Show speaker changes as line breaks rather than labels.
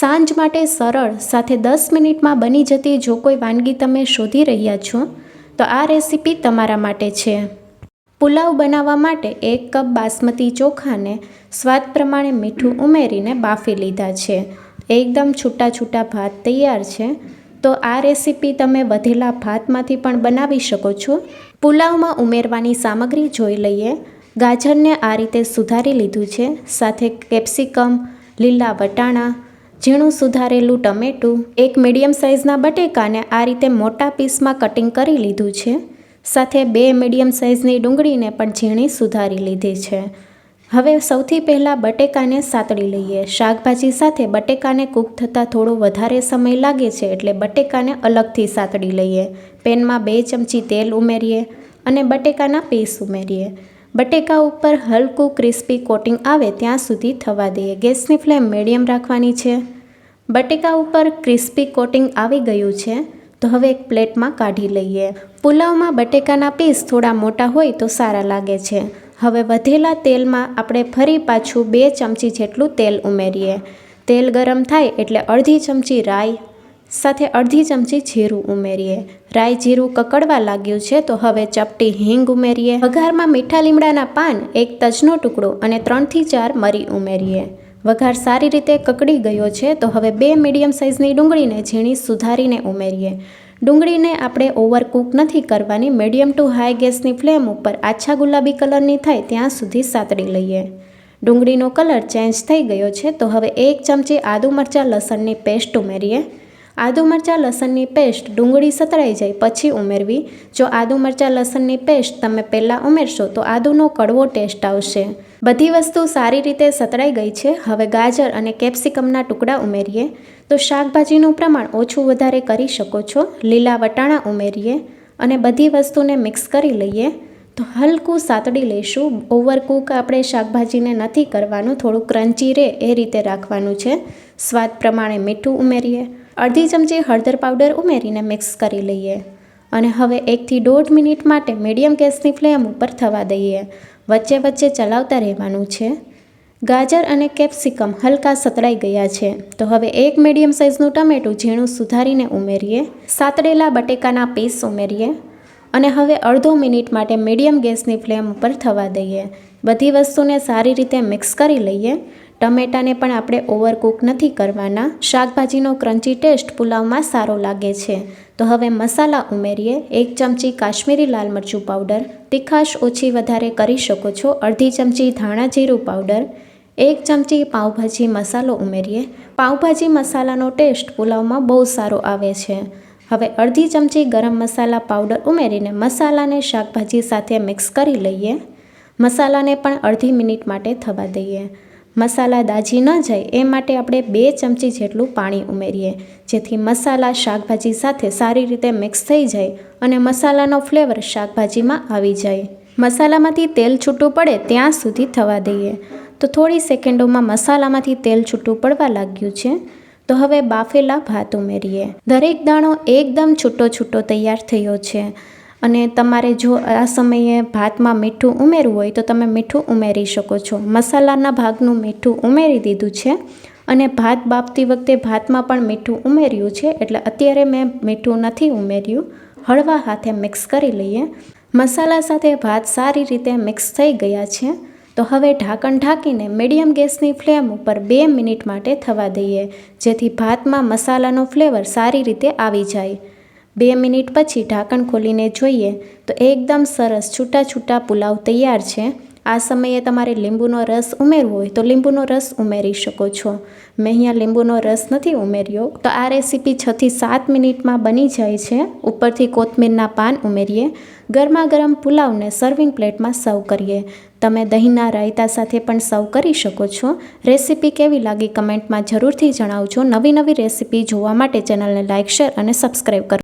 સાંજ માટે સરળ સાથે દસ મિનિટમાં બની જતી જો કોઈ વાનગી તમે શોધી રહ્યા છો, તો આ રેસીપી તમારા માટે છે. પુલાવ બનાવવા માટે એક કપ બાસમતી ચોખાને સ્વાદ પ્રમાણે મીઠું ઉમેરીને બાફી લીધા છે. એકદમ છૂટા છૂટા ભાત તૈયાર છે. તો આ રેસીપી તમે વધેલા ભાતમાંથી પણ બનાવી શકો છો. પુલાવમાં ઉમેરવાની સામગ્રી જોઈ લઈએ. ગાજરને આ રીતે સુધારી લીધું છે. સાથે કેપ્સિકમ, લીલા વટાણા ઝીણું સુધારેલું ટમેટું, એક મીડિયમ સાઇઝના બટેકાને આ રીતે મોટા પીસમાં કટિંગ કરી લીધું છે. સાથે બે મીડિયમ સાઇઝની ડુંગળીને પણ ઝીણી સુધારી લીધી છે. હવે સૌથી પહેલાં બટેકાને સાતળી લઈએ. શાકભાજી સાથે બટેકાને કૂક થતાં થોડો વધારે સમય લાગે છે એટલે બટેકાને અલગથી સાતળી લઈએ. પેનમાં બે ચમચી તેલ ઉમેરીએ અને બટેકાના પીસ ઉમેરીએ. બટેકા ઉપર હલકું ક્રિસ્પી કોટિંગ આવે ત્યાં સુધી થવા દઈએ. ગેસની ફ્લેમ મીડિયમ રાખવાની છે. બટેકા ઉપર ક્રિસ્પી કોટિંગ આવી ગયું છે, તો હવે એક પ્લેટમાં કાઢી લઈએ. પુલાવમાં બટેકાના પીસ થોડા મોટા હોય તો સારા લાગે છે. હવે વધેલા તેલમાં આપણે ફરી પાછું બે ચમચી જેટલું તેલ ઉમેરીએ. તેલ ગરમ થાય એટલે અડધી ચમચી રાઈ સાથે અડધી ચમચી જીરું ઉમેરીએ. રાઈ જીરું કકડવા લાગ્યું છે તો હવે ચપટી હિંગ ઉમેરીએ. વઘારમાં મીઠા લીમડાના પાન, એક તજનો ટુકડો અને ત્રણથી ચાર મરી ઉમેરીએ. વઘાર સારી રીતે કકડી ગયો છે તો હવે બે મીડિયમ સાઇઝની ડુંગળીને ઝીણી સુધારીને ઉમેરીએ. ડુંગળીને આપણે ઓવરકૂક નથી કરવાની, મીડિયમ ટુ હાઈ ગેસની ફ્લેમ ઉપર આછા ગુલાબી કલરની થાય ત્યાં સુધી સાતળી લઈએ. ડુંગળીનો કલર ચેન્જ થઈ ગયો છે તો હવે એક ચમચી આદુ મરચાં લસણની પેસ્ટ ઉમેરીએ. આદુ મરચાં લસણની પેસ્ટ ડુંગળી સતળાઈ જાય પછી ઉમેરવી. જો આદુ મરચાં લસણની પેસ્ટ તમે પહેલાં ઉમેરશો તો આદુનો કડવો ટેસ્ટ આવશે. બધી વસ્તુ સારી રીતે સતળાઈ ગઈ છે. હવે ગાજર અને કેપ્સિકમના ટુકડા ઉમેરીએ. તો શાકભાજીનું પ્રમાણ ઓછું વધારે કરી શકો છો. લીલા વટાણા ઉમેરીએ અને બધી વસ્તુને મિક્સ કરી લઈએ. તો હલકું સાતડી લઈશું. ઓવરકૂક આપણે શાકભાજીને નથી કરવાનું. થોડું ક્રન્ચી રહે એ રીતે રાખવાનું છે. સ્વાદ પ્રમાણે મીઠું ઉમેરીએ. અડધી ચમચી હળદર પાવડર ઉમેરીને મિક્સ કરી લઈએ અને હવે એકથી દોઢ મિનિટ માટે મીડિયમ ગેસની ફ્લેમ ઉપર થવા દઈએ. વચ્ચે વચ્ચે ચલાવતા રહેવાનું છે. ગાજર અને કેપ્સિકમ હલકા સતળાઈ ગયા છે. તો હવે એક મીડિયમ સાઇઝનું ટમેટું ઝીણું સુધારીને ઉમેરીએ. સાતડેલા બટેકાના પીસ ઉમેરીએ. અને હવે અડધો મિનિટ માટે મીડિયમ ગેસની ફ્લેમ ઉપર થવા દઈએ. બધી વસ્તુને સારી રીતે મિક્સ કરી લઈએ. ટમેટાને પણ આપણે ઓવરકૂક નથી કરવાના. શાકભાજીનો ક્રન્ચી ટેસ્ટ પુલાવમાં સારો લાગે છે. તો હવે મસાલા ઉમેરીએ. એક ચમચી કાશ્મીરી લાલ મરચું પાવડર. તીખાશ ઓછી વધારે કરી શકો છો. અડધી ચમચી ધાણા જીરું પાવડર. એક ચમચી પાઉંભાજી મસાલો ઉમેરીએ. પાઉંભાજી મસાલાનો ટેસ્ટ પુલાવમાં બહુ સારો આવે છે. હવે અડધી ચમચી ગરમ મસાલા પાવડર ઉમેરીને મસાલાને શાકભાજી સાથે મિક્સ કરી લઈએ. મસાલાને પણ અડધી મિનિટ માટે થવા દઈએ. મસાલા દાજી ન જાય એ માટે આપણે બે ચમચી જેટલું પાણી ઉમેરીએ, જેથી મસાલા શાકભાજી સાથે સારી રીતે મિક્સ થઈ જાય અને મસાલાનો ફ્લેવર શાકભાજીમાં આવી જાય. મસાલામાંથી તેલ છૂટું પડે ત્યાં સુધી થવા દઈએ. તો થોડી સેકન્ડોમાં મસાલામાંથી તેલ છૂટું પડવા લાગ્યું છે. તો હવે બાફેલા ભાત ઉમેરીએ. દરેક દાણો એકદમ છૂટો છૂટો તૈયાર થયો છે. અને તમારે જો આ સમયે ભાતમાં મીઠું ઉમેરવું હોય તો તમે મીઠું ઉમેરી શકો છો. મસાલાના ભાગનું મીઠું ઉમેરી દીધું છે. અને ભાત બાફતી વખતે ભાતમાં પણ મીઠું ઉમેર્યું છે. એટલે અત્યારે મેં મીઠું નથી ઉમેર્યું. હળવા હાથે મિક્સ કરી લઈએ. મસાલા સાથે ભાત સારી રીતે મિક્સ થઈ ગયા છે. તો હવે ઢાંકણ ઢાંકીને મીડિયમ ગેસની ફ્લેમ ઉપર બે મિનિટ માટે થવા દઈએ, જેથી ભાતમાં મસાલાનો ફ્લેવર સારી રીતે આવી જાય. બે મિનિટ પછી ઢાંકણ ખોલીને જોઈએ તો એકદમ સરસ છૂટા છૂટા પુલાવ તૈયાર છે. આ સમયે તમારે લીંબુનો રસ ઉમેરવો હોય તો લીંબુનો રસ ઉમેરી શકો છો. મેં અહીંયા લીંબુનો રસ નથી ઉમેર્યો. તો આ રેસીપી છથી સાત મિનિટમાં બની જાય છે. ઉપરથી કોથમીરના પાન ઉમેરીએ. ગરમા ગરમ પુલાવને સર્વિંગ પ્લેટમાં સર્વ કરીએ. તમે દહીંના રાયતા સાથે પણ સર્વ કરી શકો છો. રેસીપી કેવી લાગી કમેન્ટમાં જરૂરથી જણાવજો. નવી નવી રેસીપી જોવા માટે ચેનલને લાઇક શેર અને સબસ્ક્રાઈબ કરો.